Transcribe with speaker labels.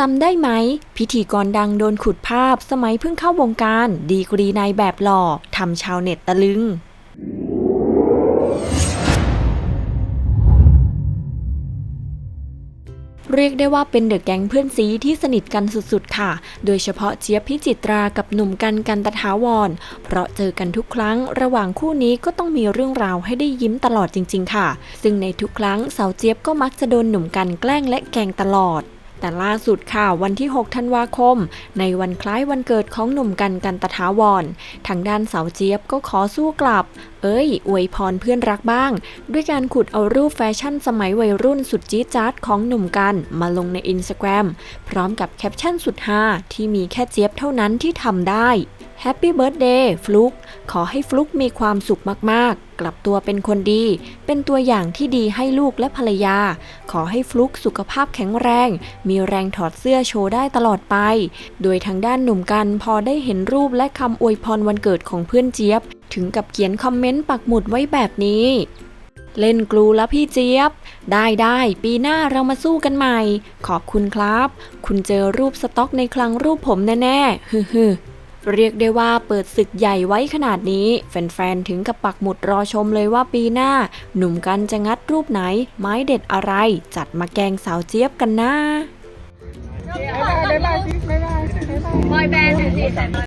Speaker 1: จำได้ไหม พิธีกรดังโดนขุดภาพสมัยเพิ่งเข้าวงการ ดีกรีนายแบบหล่อทำชาวเน็ตตะลึง เรียกได้ว่าเป็นเดอะแก๊งเพื่อนซีที่สนิทกันสุดๆ ค่ะ โดยเฉพาะเจี๊ยบพิจิตรากับหนุ่มกันกันตถาวร เพราะเจอกันทุกครั้ง ระหว่างคู่นี้ก็ต้องมีเรื่องราวให้ได้ยิ้มตลอดจริง ๆ ค่ะ ซึ่งในทุกครั้งสาวเจี๊ยบก็มักจะโดนหนุ่มกันแกล้งและแกงตลอด แต่ล่าสุดค่ะวันที่ 6 ธันวาคม ในวันคล้ายวันเกิดของหนุ่มกันกันตถาวร ทางด้านสาวเจี๊ยบก็ขอสู้กลับ เอ้ย อวยพรเพื่อนรักบ้าง ด้วยการขุดเอารูปแฟชั่นสมัยวัยรุ่นสุดจี๊ดจ๊าดของหนุ่มกันมาลงในอินสตาแกรมพร้อมกับแคปชั่นสุดฮาที่มีแค่เจี๊ยบเท่านั้นที่ทำได้ Happy Birthday ฟลุก ขอให้ฟลุกมีความสุขมากๆ กลับตัวเป็นคนดี เป็นตัวอย่างที่ดีให้ลูกและภรรยา ขอให้ฟลุกสุขภาพแข็งแรง มีแรงถอดเสื้อโชว์ได้ตลอดไป โดยทางด้านหนุ่มกันพอได้เห็นรูปและคำอวยพรวันเกิดของเพื่อนเจี๊ยบ ถึงกับเขียนคอมเมนต์ปักหมุดไว้แบบนี้ เล่นกลูแล้วพี่เจี๊ยบ ได้ได้ปีหน้าเรามาสู้กันใหม่ ขอบคุณครับ คุณเจอรูปสต็อกในคลังรูปผมแน่ๆฮึฮึ เรียกได้ว่าเปิดศึกใหญ่ไว้ขนาดนี้ แฟนๆ ถึงกับปักหมุดรอชมเลยว่าปีหน้า หนุ่มกันจะงัดรูปไหน ไม้เด็ดอะไร จัดมาแกงสาวเจี๊ยบกันนะ
Speaker 2: บอยแบนด์